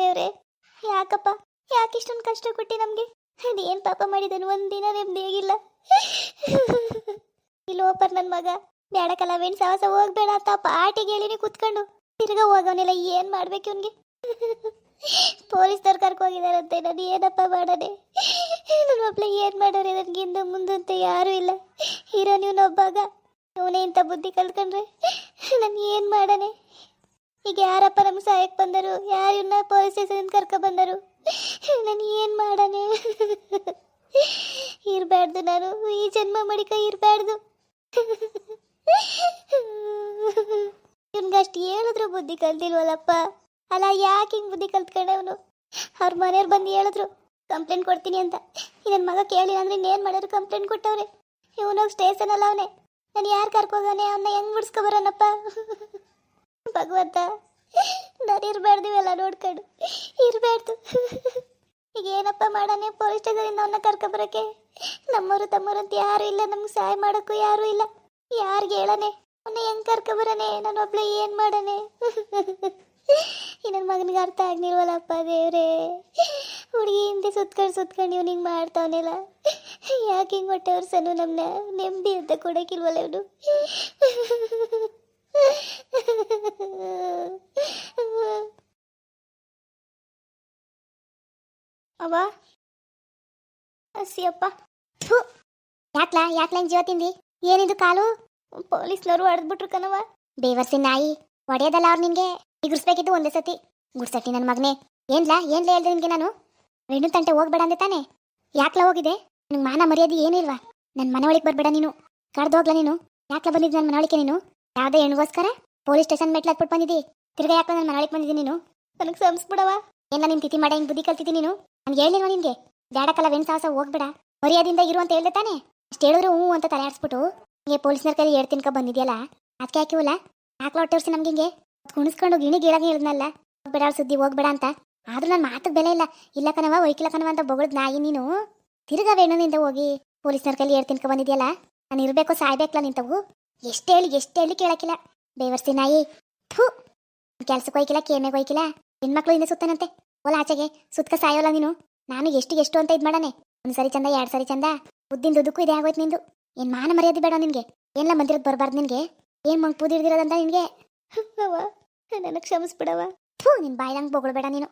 ದೇವ್ರೆ. ಯಾಕಪ್ಪ? ಯಾಕೆ ಇಷ್ಟೊಂದು ಕಷ್ಟ ಕೊಟ್ಟಿ ನಮಗೆ? ಅದೇನು ಪಾಪ ಮಾಡಿದನು? ಒಂದಿನ ನೆಮ್ಮದಿಯಾಗಿಲ್ಲ ಇಲ್ಲಿ ಓಪರ್ ನನ್ನ ಮಗ. ಬೇಡ ಕಲಾವೇಣ್ ಸಾಹಸ ಹೋಗ್ಬೇಡ ಅಂತ ಪಾಟಿಗೆ ಹೇಳಿನಿ ಕುತ್ಕೊಂಡು ತಿರ್ಗಾ ಹೋಗವನಿಲ್ಲ ಏನು ಮಾಡ್ಬೇಕು ಇವನ್ಗೆ? ಪೊಲೀಸ್ನವ್ರು ಕರ್ಕೋಗಿದಾರಂತೆ ನಾನು ಏನಪ್ಪ ಮಾಡನೆ ನನ್ನ ಮಕ್ಳಿಗೆ ಏನು ಮಾಡೋರೆ? ನನಗೆ ಹಿಂದೆ ಮುಂದಂತ ಯಾರೂ ಇಲ್ಲ. ಹೀರೋ ನೀವು ನೋಬ್ಬಾಗ ಅವನೇ ಇಂಥ ಬುದ್ಧಿ ಕಲ್ತ್ಕೊಂಡ್ರೆ ನಾನು ಏನು ಮಾಡನೆ? ಈಗ ಯಾರಪ್ಪ ನಮ್ಗೆ ಸಹಾಯಕ್ಕೆ ಬಂದರು? ಯಾರು ಇವನ್ನ ಪೊಲೀಸ್ ಸ್ಟೇಷನ್ ಕರ್ಕೊ ಬಂದರು? ನಾನು ಏನು ಮಾಡನೆ ಇರಬಾರ್ದು ನಾನು. ಈ ಜನ್ಮ ಮಡಿಕ ಇರಬಾರ್ದು ಅಷ್ಟು ಹೇಳಿದ್ರು ಬುದ್ಧಿ ಕಲ್ತಿಲ್ವಲ್ಲಪ್ಪ ಅಲ್ಲ, ಯಾಕೆ ಹಿಂಗೆ ಬುದ್ಧಿ ಕಲ್ತ್ಕೊಂಡವನು ಅವ್ರ ಮನೆಯವ್ರು ಬಂದು ಹೇಳಿದ್ರು, ಕಂಪ್ಲೇಂಟ್ ಕೊಡ್ತೀನಿ ಅಂತ. ನನ್ನ ಮಗ ಕೇಳಿಲ್ಲ ಅಂದ್ರೆ ಇನ್ನೇನು ಮಾಡೋರು ಕಂಪ್ಲೇಂಟ್ ಕೊಟ್ಟವ್ರೆ? ಇವನೋಗಿ ಸ್ಟೇಷನ್ ಅಲ್ಲ ಅವನೇ. ನಾನು ಯಾರು ಕರ್ಕೋಗಾನೆ ಅವನ್ನ ಹೆಂಗ್ ಬಿಡಿಸ್ಕೊಬರೋನಪ್ಪ ಭಗವಂತ. ನಾನು ಇರಬಾರ್ದು ಇವೆಲ್ಲ ನೋಡ್ಕೊಂಡು. ಇರಬಾರ್ದು. ಈಗ ಏನಪ್ಪ ಮಾಡೋಣ? ಪೊಲೀಸ್ ಸ್ಟೇಷನಿಂದ ಅವನ್ನ ಕರ್ಕೊಬರಕ್ಕೆ ನಮ್ಮವರು ತಮ್ಮವರು ಯಾರು ಇಲ್ಲ. ನಮ್ಗೆ ಸಹಾಯ ಮಾಡೋಕ್ಕೂ ಯಾರು ಇಲ್ಲ. ಯಾರಿಗೆ ಹೇಳನೆ ಅವನ್ನ ಹೆಂಗ್ ಕರ್ಕೊಬರನೆ ನಾನು ಒಬ್ಳೆ ಏನು ಮಾಡನೆ ಈ ನನ್ನ ಮಗನಿಗೆ ಅರ್ಥ ಆಗ್ನಿಲ್ವಲ್ಲಪ್ಪ ದೇವ್ರೆ. ಹುಡುಗಿ ಹಿಂದೆ ಸುತ್ಕೊಂಡು ಸುತ್ಕೊಂಡು ಇವ್ನು ಹಿಂಗೆ ಮಾಡ್ತಾವನೆಲ್ಲ. ಯಾಕೆ ಹಿಂಗೆ ಹೊಟ್ಟೆ ಸನು ನಮ್ಮನ್ನ ನೆಮ್ಮದಿ ಅಂತ ಕೊಡೋಕ್ಕಿಲ್ವಲ್ಲ ಇವನು? ಅವ ಹಸಿಯಪ್ಪ ಯಾಕ್ಲ ಯಾಕ್ಲ ಜೀವ ತಿಂದಿ? ಏನಿದು ಕಾಲು? ಪೊಲೀಸ್ನವರು ಹೊಡೆದ್ಬಿಟ್ರು ಕಣವ ಬೇವರ್ಸಿ ನಾಯಿ. ಹೊಡೆಯೋದಲ್ಲ ಅವ್ರು ನಿನ್ಗೆ ಗುಡ್ಸ್ಬೇಕಿದ್ದು ಒಂದೇ ಸತಿ. ಗುಡ್ಸಟ್ಟಿ ನನ್ನ ಮಗನೇ. ಏನ್ಲಾ, ಏನ್ಲ ಹೇಳ್ದೆ ನಿನ್ಗೆ ನಾನು? ರೇಣು ತಂಟೆ ಹೋಗ್ಬೇಡ ಅಂದೆ ತಾನೆ. ಯಾಕ್ಲ ಹೋಗಿದೆ ನಿನ್ಗೆ ಮಾನ ಮರ್ಯಾದೆ ಏನಿಲ್ವಾ? ನನ್ನ ಮನವಳಿಗೆ ಬರಬೇಡ ನೀನು. ಕಡ್ದು ಹೋಗ್ಲಾ ನೀನು? ಯಾಕ್ಲ ಬಂದಿದ್ದು ನನ್ನ ಮನವಳಿಕೆ ನೀನು? ಯಾವುದೇ ಹೆಣ್ಗೋಸ್ಕರ ಪೊಲೀಸ್ ಸ್ಟೇಷನ್ ಮೆಟ್ಲು ಹತ್ಬಿಟ್ಟು ಬಂದಿದ್ದಿ ತಿರ್ಗಾ ಯಾಕೆ ನನ್ನ ಮನವಳಿಗೆ ಬಂದಿದ್ದೀನಿ ನೀನು? ನನಗೆ ಸಂಸ್ಬಿಡವ ಎಲ್ಲ ನಿನ್ ತಿಥಿ ಮಾಡ ಹಿಂಗೆ ಬುದ್ಧಿ ಕಲ್ತಿದ್ದೀನಿ ನೀನು? ನಾನು ಹೇಳಿಲ್ವ ನಿನಗೆ? ಬ್ಯಾಡಕಲ್ಲ ವೆನ್ ಸಾಹಸ ಹೋಗ್ಬೇಡ. ಮರ್ಯಾದಿಂದ ಇರು ಅಂತ ಹೇಳ್ದೆ ತಾನೆ? ಅಷ್ಟು ಹೇಳಿದ್ರು ಹ್ಞೂ ಅಂತ ತಲೆ ಆಡಿಸ್ಬಿಟ್ಟು ಹಿಂಗೆ ಪೊಲೀಸ್ನರ್ ಕೈ ಏಡ್ ತಿನ್ಕ ಬಂದಿದ್ಯಲ್ಲ? ಅದಕ್ಕೆ ಹಾಕಿವಲ್ಲ ಯಾಕೆ ಹೊಟ್ಟೆ ನಮ್ಗೆ ಹಿಂಗೆ? ಕುಣಿಸ್ಕೊಂಡು ಗಿಣಿ ಗೀಳಾಗ ಹೇಳಿದ್ನಲ್ಲ? ಹೋಗ್ಬೇಡ ಸುದ್ದಿ ಹೋಗ್ಬೇಡ ಅಂತ. ಆದ್ರೂ ನನ್ನ ಮಾತಿಗೆ ಬೆಲೆ ಇಲ್ಲ. ಇಲ್ಲ ಕಣವ ಒಯ್ಕಿಲ್ಲ ಕಣವ ಅಂತ ಬೊಗಳದ್ ನಾಯಿ ನೀನು. ತಿರ್ಗಾ ವೇಣುನಿಂದ ಹೋಗಿ ಪೊಲೀಸ್ನರ್ ಕೈಲಿ ಹೇಳ್ತಿನ್ಕ ತಿನ್ಕ ಬಂದಿದ್ಯಲ್ಲ? ನಾನು ಇರ್ಬೇಕು ಸಾಯ್ಬೇಕಲ್ಲ ನಿಂತವು? ಎಷ್ಟು ಹೇಳಿ ಎಷ್ಟು ಹೇಳಿ ಕೇಳಕ್ಕಿಲ್ಲ. ಬೇವರ್ಸಿ ನಾಯಿ. ಥೂ. ಕೆಲ್ಸಕ್ಕೆ ಹೋಯ್ಕಿಲ್ಲ ಕೇಮೆಗೆ ಹೋಯ್ಕಿಲ್ಲ. ಹೆಣ್ಮಕ್ಳು ಹಿಂದೆ ಸುತ್ತಾನಂತೆ. ಓಲ ಆಚೆಗೆ. ಸುತ್ತಕ ಸಾಯೋಲ್ಲ ನೀನು. ನಾನು ಎಷ್ಟು ಎಷ್ಟು ಅಂತ ಇದ್ ಮಾಡಾನೆ ಒಂದ್ ಸರಿ ಚಂದ, ಎರಡ್ ಸರಿ ಚಂದ. ಉದ್ದಿನ ದುಃಖ ಇದೆ ಆಗೋಯ್ತು ನಿಂದು. ಏನ್ ಮಾನ ಮರ್ಯಾದೆ ಬೇಡ ನಿನಗೆ. ಏನ್ಲ ಮಂದಿರದ್ ಬರಬಾರ್ದು ನಿನಗೆ? ಏನ್ ಮಂಗ್ ಪೂದಿರ್ದಿರೋದಂತ ನಿನ್ಗೆ? ನನಗೆ ಕ್ಷಮಿಸ್ಬಿಡವ ಥೂ, ನಿನ್ ಬಾಯ್ದಂಗ್ ಬೊಗಳ್ಬೇಡ ನೀನು.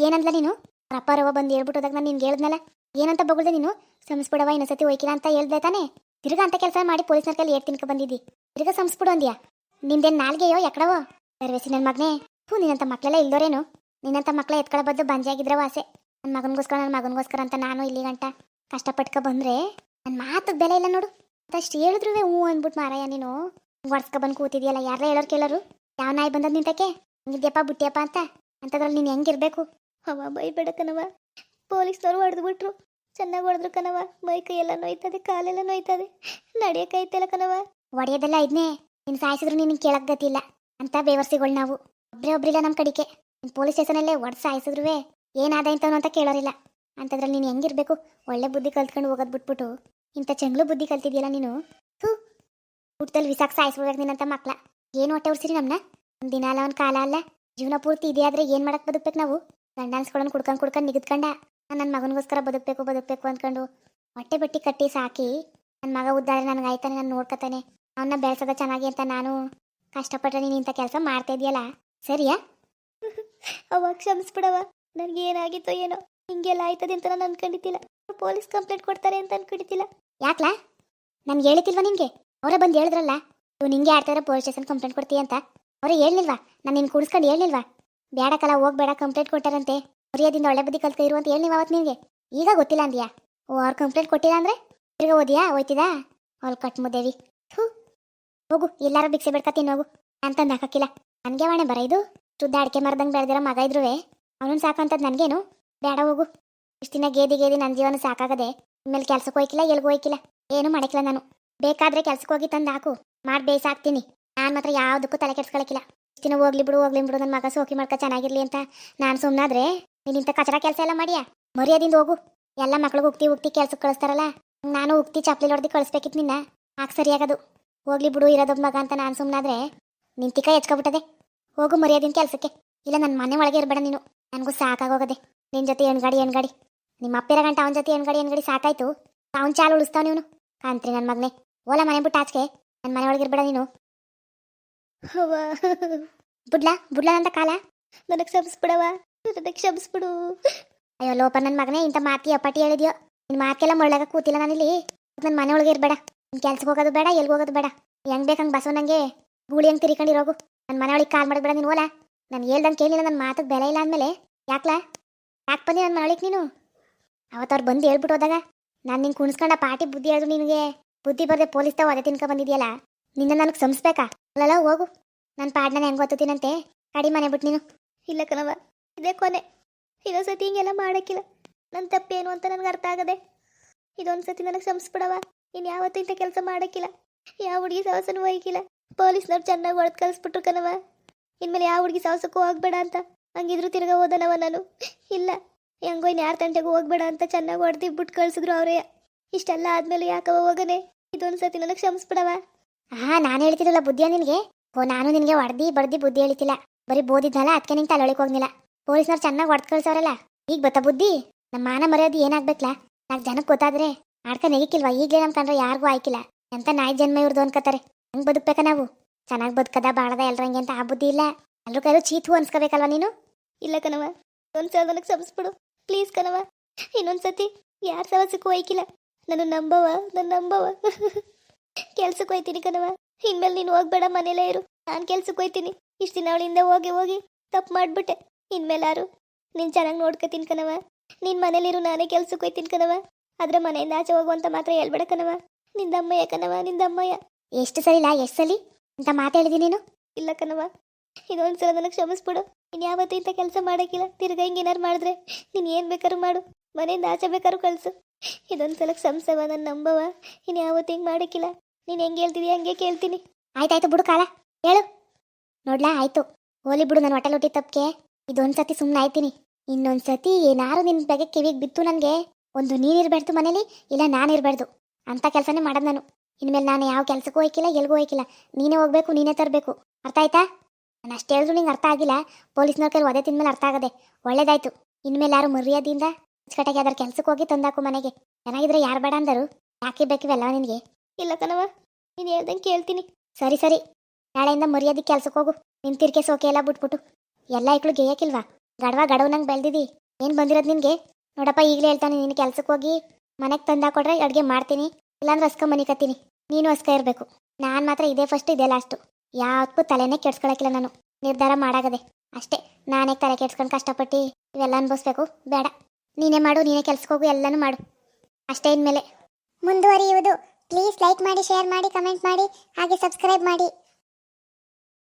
ಏನಂದ್ಲ ನೀನು? ಅವ್ರ ಅಪ್ಪ ರವ ಬಂದು ಹೇಳ್ಬಿಟ್ಟೋದಾಗ ನಾನು ನಿನ್ಗೆ ಹೇಳಿದ್ನಲ್ಲ. ಏನಂತ ಬೊಗಳ್ದೆ ನೀನು? ಕ್ಷಮಿಸ್ಬಿಡವ ಇನ್ನೊಂದ್ಸತಿ ಹೋಯ್ಕಿಲ್ಲ ಅಂತ ಹೇಳ್ದೆ ತಾನೆ. ತಿರ್ಗಾ ಅಂತ ಕೆಲಸ ಮಾಡಿ ಪೊಲೀಸ್ನರ್ ಕೈಲಿ ಏಟ್ ತಿನ್ಕ ಬಂದಿದ್ದಿ. ತಿರ್ಗಾ ಸಂಸ್ಬಿಡು ಅಂದ್ಯಾ. ನಿಮ್ದೇನ್ ನಾಲ್ಗೆಯೋ ಎಕ್ಕಡವೋ ಸರ್ವೇಸಿ ನನ್ನ ಮಗನೇ. ಹ್ಞೂ ನಿನ್ನಂತ ಮಕ್ಕಳೆಲ್ಲ ಇಲ್ದೋರೇನು? ನಿನ್ನಂತ ಮಕ್ಕಳ ಎತ್ಕೊಳ ಬದ್ದು ಬಂಜಾಗಿದ್ರ ವಾಸೆ ನನ್ನ ಮಗನಿಗೋಸ್ಕರ ನನ್ನ ಮಗನಿಗೋಸ್ಕರ ಅಂತ ನಾನು ಇಲ್ಲಿ ಗಂಟ ಕಷ್ಟಪಟ್ಕ ಬಂದ್ರೆ ನನ್ನ ಮಾತು ಬೆಲೆ ಇಲ್ಲ ನೋಡು. ಅಷ್ಟು ಹೇಳಿದ್ರು ಹ್ಞೂ ಅಂದ್ಬಿಟ್ಟು ಮಾರಾಯ ನೀನು. ಒಡ್ಸ್ಕೊ ಬಂದು ಕೂತಿದ್ಯಲ್ಲ ಯಾರ ಹೇಳೋರು ಕೇಳೋರು? ಯಾವ ನಾಯಿ ಬಂದದ್ ನಿಂತಕ್ಕೆ ಹಂಗಿದ್ಯಪ್ಪ, ಬುಟ್ಟಿಯಪ್ಪ ಅಂತ? ಅಂತದ್ರಲ್ಲಿ ನೀನು ಹೆಂಗಿರ್ಬೇಕು? ಅವ ಬೈ ಕಣವ ಪೊಲೀಸ್ನವ್ರು ಹೊಡೆದು ಬಿಟ್ರು. ಚೆನ್ನಾಗಿ ಹೊಡೆದ್ರು ಕಣವ ಮೈ ಕೈ ಎಲ್ಲ ನೋಯ್ತದೆ, ಕಾಲೆಲ್ಲ ನೋಯ್ತದೆ. ನಡೆಯಕ್ಕಾಯ್ತಲ್ಲ ಕಣವ ಒಡೆಯೋದೆಲ್ಲ ಇದ್ನೇ. ನೀನು ಸಾಯಿಸಿದ್ರು ನಿನ್ನ ಕೇಳಕ್ ಗತಿಲ್ಲ ಅಂತ ಬೇವರ್ಸಿಗಳು ನಾವು. ಒಬ್ರೇ ಒಬ್ರಿಲ್ಲ ನಮ್ಮ ಕಡಿಕೆ ಪೊಲೀಸ್ ಸ್ಟೇಷನಲ್ಲೇ ಒಡ್ ಸಾಯಿಸಿದ್ರುವೆ ಏನಾದ ಇಂಥವ್ನು ಅಂತ ಕೇಳೋರಿಲ್ಲ. ಅಂಥದ್ರಲ್ಲಿ ನೀನು ಹೆಂಗಿರ್ಬೇಕು? ಒಳ್ಳೆ ಬುದ್ಧಿ ಕಲ್ತ್ಕೊಂಡು ಹೋಗೋದು ಬಿಟ್ಬಿಟ್ಟು. ಇಂಥ ಚೆಂಗ್ಳು ಬುದ್ಧಿ ಕಲ್ತಿದ್ಯಲ್ಲ ನೀನು? ಥೂ. ಊಟದಲ್ಲಿ ವಿಸಾಕ್ ಸಾಯಿಸ್ಬಿಡ್ಬೇಕು ನಿನ್ನಂತ ಮಕ್ಳ. ಏನು ಹೊಟ್ಟೆ ಉಡ್ಸಿರಿ ನಮ್ಮನ್ನ ಒಂದು ದಿನ ಅಲ್ಲ, ಒಂದು ಕಾಲ ಅಲ್ಲ. ಜೀವನ ಪೂರ್ತಿ ಇದೆ ಆದ್ರೆ ಏನು ಮಾಡಕ್ ಬದುಕ್ಬೇಕು ನಾವು? ಗಂಡ ಅನ್ಸ್ಕೊಂಡು ಕುಡ್ಕೊಂಡು ಕುಡ್ಕೊಂಡು ನಿಗದ್ಕಂಡ. ನನ್ನ ಮಗನಿಗೋಸ್ಕರ ಬದುಕಬೇಕು ಬದುಕಬೇಕು ಅಂದ್ಕೊಂಡು ಹೊಟ್ಟೆ ಬಟ್ಟಿ ಕಟ್ಟಿ ಸಾಕಿ ನನ್ನ ಮಗ ಉದ್ದಾರ ನನಗೆ ಆಯ್ತಾನೆ ನಾನು ನೋಡ್ಕೊತಾನೆ. ಅವನ್ನ ಬೆಳೆಸೋದ ಚೆನ್ನಾಗಿ ಅಂತ ನಾನು ಕಷ್ಟಪಟ್ಟರೆ ನೀನು ಇಂಥ ಕೆಲಸ ಮಾಡ್ತಾ ಇದೆಯಲ್ಲ? ಸರಿಯಾ? ಅವಾಗ ಕ್ಷಮಿಸ್ಬಿಡವ ನನಗೆ ಏನಾಗಿತ್ತೋ ಏನೋ. ಹಿಂಗೆಲ್ಲ ಆಯ್ತದೆ ಅಂತ ನಾನು ಅನ್ಕೊಂಡಿದ್ದಿಲ್ಲ. ಪೊಲೀಸ್ ಕಂಪ್ಲೇಂಟ್ ಕೊಡ್ತಾರೆ ಅಂತ ಅನ್ಕೊಂಡಿದ್ದಿಲ್ಲ. ಯಾಕ್ಲಾ? ನನ್ಗೆ ಹೇಳಿತಿಲ್ವಾ ನಿಮಗೆ ಅವರೇ ಬಂದು ಹೇಳಿದ್ರಲ್ಲ? ನೀವು ನಿಂಗೆ ಆಡ್ತಾರೆ ಪೊಲೀಸ್ ಸ್ಟೇಷನ್ ಕಂಪ್ಲೇಂಟ್ ಕೊಡ್ತೀಯ ಅಂತ? ಅವರೇ ಹೇಳಿಲ್ವಾ ನಾನು ನಿನ್ನ ಕೂಡಿಸ್ಕೊಂಡು ಹೇಳಿಲ್ವಾ ಬೇಡಕ್ಕಲ್ಲ ಹೋಗ್ಬೇಡ ಕಂಪ್ಲೇಂಟ್ ಕೊಟ್ಟಾರಂತೆ. ಮರ್ಯಾದಿಂದ ಒಳ್ಳೆ ಬುದ್ಧಿ ಕಲ್ತ್ಕೊ ಇರುವಂತ ಹೇಳಿ ನೀವು ಅವತ್ತು ನಿನಗೆ. ಈಗ ಗೊತ್ತಿಲ್ಲ ಅಂದ್ಯಾ? ಓ, ಅವ್ರು ಕಂಪ್ಲೇಂಟ್ ಕೊಟ್ಟಿಲ್ಲ ಅಂದ್ರೆ? ತಿರ್ಗಾ ಓದಿಯಾ? ಹೋಯ್ತಿದಾ? ಅವ್ಳು ಕಟ್ ಮುದ್ದೇವಿ. ಥೂ. ಹೋಗು, ಎಲ್ಲಾರು ಭಿಕ್ಷೆ ಹೋಗು. ತಿನ್ನೋಗು ಅಂತಂದು ಹಾಕಕ್ಕಿಲ್ಲ. ನನಗೆ ವಾಣೆ ಬರ ಇದು? ಶುದ್ಧ ಅಡಿಕೆ ಮರದಂಗೆ ಬೆಳೆದಿರೋ ಮಗ ಇದ್ರೂ ಅವನನ್ನು ಸಾಕಂತದ್ ನನಗೇನು? ಬೇಡ, ಹೋಗು. ಇಷ್ಟು ದಿನ ಗೇದಿ ಗೇದಿ ನನ್ನ ಜೀವನ ಸಾಕಾಗದೆ ಇನ್ಮೇಲೆ ಕೆಲ್ಸಕ್ಕೆ ಹೋಯ್ಕಿಲ್ಲ, ಎಲ್ಗೂ ಹೋಯ್ಕಿಲ್ಲ. ಏನು ಮಾಡಕ್ಕಿಲ್ಲ ನಾನು. ಬೇಕಾದ್ರೆ ಕೆಲ್ಸಕ್ಕೆ ಹೋಗಿ ತಂದು ಹಾಕು. ಮಾಡಿ ಬೇಯಿಸಾಕ್ತೀನಿ ನಾನು ಮಾತ್ರ ಯಾವುದಕ್ಕೂ ತಲೆ ಕೆಡ್ಸ್ಕೊಳಕ್ಕಿಲ್ಲ. ಇಷ್ಟು ದಿನ ಹೋಗ್ಲಿ ಬಿಡು ಹೋಗ್ಲಿ ಬಿಡು ನನ್ನ ಮಗ ಸೋಕಿ ಮಾಡ್ಕೊ ಚೆನ್ನಾಗಿರ್ಲಿ ಅಂತ ನಾನು ಸುಮ್ಮನಾದ್ರೆ ನೀನು ಇಂಥ ಕಚರ ಕೆಲಸ ಎಲ್ಲ ಮಾಡಿಯಾ? ಮರ್ಯಾದಿಂದ ಹೋಗು. ಎಲ್ಲ ಮಕ್ಳಿಗೆ ಉಕ್ತಿ ಉಕ್ತಿ ಕೆಲ್ಸಕ್ಕೆ ಕಳಿಸ್ತಾರಲ್ಲ? ನಾನು ಉಕ್ತಿ ಚಪ್ಲಿ ಹೊಡೆದು ಕಳಿಸ್ಬೇಕಿತ್ತು ನಿನ್ನ. ಹಾಕ್ ಸರಿಯಾಗದು ಹೋಗ್ಲಿ ಬಿಡು ಇರೋದೊಬ್ಬ ಮಗ ಅಂತ ನಾನು ಸುಮ್ಮನಾದ್ರೆ ನಿಂತಿಕ ಹೆಚ್ಕೊಬಿಟ್ಟದೆ ಹೋಗು ಮರ್ಯಾದಿನ ಕೆಲಸಕ್ಕೆ. ಇಲ್ಲ ನನ್ನ ಮನೆ ಒಳಗೆ ಇರಬೇಡ ನೀನು. ನನಗೂ ಸಾಕಾಗೋಗದೆ. ನಿನ್ನ ಜೊತೆ ಎಣ್ಗಾಡಿ ಎಣ್ಗಾಡಿ ನಿಮ್ಮ ಅಪ್ಪಿರ ಗಂಟ ಅವನ ಜೊತೆ ಎಣ್ಗಾಡಿ ಎಣ್ಗಾಡಿ ಸಾಕಾಯ್ತು? ಅವ್ನ ಚಾಲು ಉಳಿಸ್ತಾವ ನೀನು. ಕಾಂತ್ರಿ ನನ್ನ ಮಗನೇ. ಓಲ ಮನೆ ಬಿಟ್ಟು ಆಚೆಗೆ. ನನ್ನ ಮನೆ ಒಳಗೆ ಇರಬೇಡ ನೀನು. ಬುಡ್ಲಾ ಬುಡ್ಲಾ ಅಂತ ಕಾಲ. ನನಗೆ ಸಂಸ್ಬಿಡವಾ ಕ್ಷಮಿಸ್ಬಿಡು. ಅಯ್ಯೋ, ಲೋಪ ನನ್ನ ಮಗನೇ, ಇಂಥ ಮಾತಿ ಅಪಾಟಿ ಹೇಳಿದ್ಯೋ. ನಿನ್ನ ಮಾತೆಲ್ಲ ಮೊಳ್ಳಾಗ ಕೂತಿಲ್ಲ ನಾನಿಲ್ಲಿ. ನನ್ನ ಮನೆ ಒಳಗೆ ಇರ್ಬೇಡ. ನಿನ್ ಕೆಲ್ಸಕ್ಕೆ ಹೋಗೋದು ಬೇಡ, ಎಲ್ಗೆ ಹೋಗೋದು ಬೇಡ. ಹೆಂಗ್ ಬೇಕಂಗೆ ಬಸವ ನಂಗೆ? ಗೂಳಿ ಹಂಗೆ ತಿರ್ಕೊಂಡಿರೋಗು ನನ್ನ ಮನೆ ಒಳಗೆ ಕಾಲ್ ಮಾಡಬೇಡ ನೀನು ಓಲಾ. ನಾನು ಹೇಳ್ದಂಗೆ ಕೇಳಿಲ್ಲ ನನ್ನ ಮಾತಿಗೆ ಬೆಲೆ ಇಲ್ಲ ಅಂದಮೇಲೆ. ಯಾಕ್ಲಾ? ಯಾಕೆ ಬಂದಿ ನನ್ನ ಮನೆ ಒಳಗೆ ನೀನು ಅವತ್ತವ್ರು ಬಂದು ಹೇಳ್ಬಿಟ್ಟು ಹೋದಾಗ, ನಾನು ನಿಂಗೆ ಕುಣಿಸ್ಕೊಂಡ ಪಾಟಿ ಬುದ್ಧಿ ಹೇಳಿದ್ರು ನಿನಗೆ. ಬುದ್ಧಿ ಬರದೆ ಪೊಲೀಸ್ ತಾವು ಅದೇ ತಿನ್ಕೊ ಬಂದಿದೆಯಲ್ಲ. ನಿನ್ನ ನನಗೆ ಸಂಸ್ಬೇಕಾ ಅಲ್ಲಲ್ಲ, ಹೋಗು. ನನ್ನ ಪಾಡ್ನ ಹೆಂಗೆ ಓದ್ತೀನಂತೆ ಕಡಿಮೆ ಮನೆ ಬಿಟ್ಟು ನೀನು. ಇಲ್ಲ ಕಣವ ಇದೇ ಕೊನೆ. ಇದೊಂದ್ಸತಿ ಹಿಂಗೆಲ್ಲ ಮಾಡೋಕ್ಕಿಲ್ಲ. ನನ್ನ ತಪ್ಪೇನು ಅಂತ ನನಗೆ ಅರ್ಥ ಆಗದೆ. ಇದೊಂದ್ಸತಿ ನನಗೆ ಸಂಸ್ಬಿಡವ ಇನ್ನು ಯಾವತ್ತೂ ಇಂಥ ಕೆಲಸ ಮಾಡೋಕ್ಕಿಲ್ಲ. ಯಾವ ಹುಡುಗಿ ಸಾಹಸನೂ ಒಯ್ಕಿಲ್ಲ ಪೊಲೀಸ್ನವ್ರು ಚೆನ್ನಾಗಿ ಹೊಡೆದು ಕಳಿಸ್ಬಿಟ್ರು ಕಣವ ಇನ್ಮೇಲೆ ಯಾವ ಹುಡುಗಿ ಸಾಹಸಕ್ಕೂ ಹೋಗ್ಬೇಡ ಅಂತ. ಹಂಗಿದ್ರು ತಿರ್ಗಾ ಹೋದನವ ನಾನು. ಇಲ್ಲ. ಹೆಂಗೋ ಇನ್ನು ಯಾರ ತಂಟೆಗೂ ಹೋಗ್ಬೇಡ ಅಂತ ಚೆನ್ನಾಗಿ ಹೊಡೆದು ಬಿಟ್ಟು ಕಳ್ಸಿದ್ರು ಅವರೇ. ಇಷ್ಟೆಲ್ಲ ಆದ್ಮೇಲೆ ಯಾಕವ ಹೋಗನೆ? ಇದೊಂದು ಸತಿ ನನಗೆ ಕ್ಷಮಿಸ್ಬಿಡವ ಹಾ ನಾನು ಹೇಳ್ತಿರಲ್ಲ ಬುದ್ಧಿಯ ನಿನಗೆ? ಓ, ನಾನು ನಿನಗೆ ಹೊಡೆದಿ ಬಡ್ದಿ ಬುದ್ಧಿ ಹೇಳ್ತಿಲ್ಲ. ಬರೀ ಬೋದಿದ್ನಲ್ಲ ಅದಕ್ಕೆ ನಿಂಗೆ ತಲೆ ಹೋಗ್ನಿಲ್ಲ. ಪೊಲೀಸ್ನವ್ರು ಚೆನ್ನಾಗಿ ಹೊಡೆದು ಕಳ್ಸವ್ರಲ್ಲ ಈಗ ಬತ್ತಾ ಬುದ್ಧಿ? ನಮ್ಮ ಮಾನ ಮರ್ಯಾದೆ ಏನಾಗ್ಬೇಕಲ್ಲ ನಾಲ್ಕು ಜನಕ್ಕೆ ಗೊತ್ತಾದ್ರೆ ಆಡ್ಕ ನೆಗಿಕಿಲ್ವಾ? ಈಗಲೇ ನಮ್ಮ ಕಂಡ್ರೆ ಯಾರಿಗೂ ಆಯ್ಕಿಲ್ಲ. ಎಂತ ನಾಯಿ ಜನ್ಮ ಇವ್ರದ್ದು ಅನ್ಕೋತಾರೆ. ಹೆಂಗ್ ಬದುಕ್ಬೇಕ ನಾವು? ಚೆನ್ನಾಗಿ ಬದುಕದ, ಬಾಳದ ಎಲ್ರಂಗೆ ಅಂತ ಆ ಬುದ್ಧಿ ಇಲ್ಲ. ಎಲ್ಲರೂ ಕೈಲೂ ಚೀತು ಅನ್ಸ್ಕೋಬೇಕಲ್ವಾ ನೀನು? ಇಲ್ಲ ಕಣವ ಒಂದ್ಸಲ ನನಗೆ ಸಂಸ್ಬಿಡು ಪ್ಲೀಸ್ ಕಣವ ಇನ್ನೊಂದ್ಸತಿ ಯಾರ ಸವಸಕ್ಕೂ ಒಯ್ಕಿಲ್ಲ ನನ್ನ ನಂಬವ ನನ್ನ ನಂಬವ ಕೆಲ್ಸಕ್ಕೆ ಹೋಯ್ತೀನಿ ಕಣವ ಇನ್ಮೇಲೆ ನೀನು ಹೋಗ್ಬೇಡ ಮನೇಲೇ ಇರು. ನಾನು ಕೆಲ್ಸಕ್ಕೆ ಹೋಯ್ತೀನಿ. ಇಷ್ಟು ದಿನ ಅವಳಿಂದ ಹೋಗಿ ಹೋಗಿ ತಪ್ಪು ಮಾಡ್ಬಿಟ್ಟೆ. ಇನ್ಮೇಲಾರು ನೀನು ಚೆನ್ನಾಗಿ ನೋಡ್ಕೊತೀನಿ ಕಣವ ನಿನ್ನ ಮನೇಲಿರು ನಾನೇ ಕೆಲ್ಸಕ್ಕೆ ಹೋಯ್ತೀನಿ ಕಣವ ಆದ್ರೆ ಮನೆಯಿಂದ ಆಚೆ ಹೋಗುವಂತ ಮಾತ್ರ ಹೇಳ್ಬೇಡ ಕಣವ ಯಾಕನವ ಕಣವ ನಿಂದಮ್ಮಯ್ಯ. ಎಷ್ಟು ಸರಿ ಇಲ್ಲ ಎಷ್ಟು ಸಲಿ? ಅಂತ ಮಾತಾಡಿದಿ ನೀನು? ಇಲ್ಲ ಕಣವ ಇದೊಂದ್ಸಲ ನನಗೆ ಕ್ಷಮಿಸ್ಬಿಡು. ಇನ್ನು ಯಾವತ್ತೂ ಇಂಥ ಕೆಲಸ ಮಾಡೋಕ್ಕಿಲ್ಲ. ತಿರ್ಗಾ ಹಿಂಗೆ ಏನಾರು ಮಾಡಿದ್ರೆ ನೀನು ಏನು ಬೇಕಾದ್ರೂ ಮಾಡು. ಮನೆಯಿಂದ ಆಚೆ ಬೇಕಾದ್ರೂ ಕಳಿಸು. ಇದೊಂದ್ಸಲ ಕ್ಷಮಿಸವ ನನ್ನ ನಂಬವ ಇನ್ನು ಯಾವತ್ತೂ ಹಿಂಗೆ ಮಾಡೋಕ್ಕಿಲ್ಲ. ನೀನು ಹೆಂಗೆ ಹೇಳ್ತಿದ್ಯಾ ಹಂಗೆ ಕೇಳ್ತೀನಿ. ಆಯ್ತಾಯ್ತು ಬಿಡು ಕಾಲ. ಹೇಳು. ನೋಡ್ಲಾ ಆಯ್ತು. ಹೋಲಿ ಬಿಡು ನನ್ನ ಹೊಟ್ಟೆ ಹುಟ್ಟಿ ತಪ್ಪಿಗೆ. ಇದೊಂದು ಸತಿ ಸುಮ್ಮನೆ ಆಯ್ತೀನಿ. ಇನ್ನೊಂದು ಸತಿ ಏನಾರು ನಿನ್ ಬಗ್ಗೆ ಕಿವಿಗೆ ಬಿತ್ತು ನನಗೆ ಒಂದು ನೀನಿರ್ಬಾರ್ದು ಮನೇಲಿ ಇಲ್ಲ ನಾನಿರ್ಬಾರ್ದು ಅಂತ ಕೆಲಸನೇ ಮಾಡೋದು ನಾನು. ಇನ್ಮೇಲೆ ನಾನು ಯಾವ ಕೆಲಸಕ್ಕೂ ಹೋಯ್ಕಿಲ್ಲ ಎಲ್ಗೂ ಹೋಯ್ಕಿಲ್ಲ. ನೀನೇ ಹೋಗ್ಬೇಕು ನೀನೇ ತರಬೇಕು. ಅರ್ಥ ಆಯ್ತಾ? ನಾನು ಅಷ್ಟು ಹೇಳಿದ್ರು ನಿಂಗೆ ಅರ್ಥ ಆಗಿಲ್ಲ. ಪೊಲೀಸ್ನವ್ರ ಕೈಲಿ ಒದೆ ತಿಂದ್ಮೇಲೆ ಅರ್ಥ ಆಗದೆ. ಒಳ್ಳೇದಾಯ್ತು. ಇನ್ಮೇಲೆ ಯಾರು ಮರ್ಯಾದಿಂದ ಅಚ್ಚುಕಟ್ಟಾಗಿ ಅದರ ಕೆಲಸಕ್ಕೆ ಹೋಗಿ ತಂದಾಕು ಮನೆಗೆ. ಚೆನ್ನಾಗಿದ್ರೆ ಯಾರು ಬೇಡ ಅಂದರು. ಯಾಕೆ ಬೇಕಿವೆಲ್ಲ ನಿನಗೆ? ಇಲ್ಲ ಕಣವ ನೀನು ಹೇಳ್ದಂಗೆ ಕೇಳ್ತೀನಿ. ಸರಿ ಸರಿ. ನಾಳೆಯಿಂದ ಮರ್ಯಾದೆ ಕೆಲ್ಸಕ್ಕೆ ಹೋಗು. ನಿನ್ ತಿರ್ಕೆ ಸೋಕೆ ಎಲ್ಲ ಬಿಟ್ಬಿಟ್ಟು ಎಲ್ಲ ಇಕ್ಳು ಗೇಯಕಿಲ್ವಾ ಗಡವ ಗಡವ್ ನಂಗೆ ಬೆಳ್ದಿದಿ. ಏನು ಬಂದಿರೋದು ನಿನಗೆ? ನೋಡಪ್ಪ, ಈಗಲೇ ಹೇಳ್ತಾನೆ ನೀನು ಕೆಲ್ಸಕ್ಕೆ ಹೋಗಿ. ಮನೆಗೆ ತಂದಾಕೊಡ್ರೆ ಅಡುಗೆ ಮಾಡ್ತೀನಿ. ಇಲ್ಲಾಂದ್ರೆ ಹಸ್ಕ ಮನಿಕತ್ತೀನಿ ನೀನು ಹಸ್ಕ ಇರಬೇಕು. ನಾನು ಮಾತ್ರ ಇದೇ ಫಸ್ಟ್ ಇದೇ ಲಾಸ್ಟು ಯಾವತ್ತೂ ತಲೆನೇ ಕೆಡ್ಸ್ಕೊಳಕಿಲ್ಲ ನಾನು. ನಿರ್ಧಾರ ಮಾಡಾಗದೆ. ಅಷ್ಟೇ. ನಾನೇ ತಲೆ ಕೆಡ್ಸ್ಕೊಂಡು ಕಷ್ಟಪಟ್ಟು ಇವೆಲ್ಲ ಅನ್ಭವಿಸ್ಬೇಕು. ಬೇಡ. ನೀನೇ ಮಾಡು, ನೀನೇ ಕೆಲ್ಸಕ್ಕೆ ಹೋಗು, ಎಲ್ಲನೂ ಮಾಡು. ಅಷ್ಟೇ ಇನ್ಮೇಲೆ. ಮುಂದುವರಿಯುವುದು. ಪ್ಲೀಸ್ ಲೈಕ್ ಮಾಡಿ ಶೇರ್ ಮಾಡಿ ಕಮೆಂಟ್ ಮಾಡಿ, ಹಾಗೆ ಸಬ್ಸ್ಕ್ರೈಬ್ ಮಾಡಿ.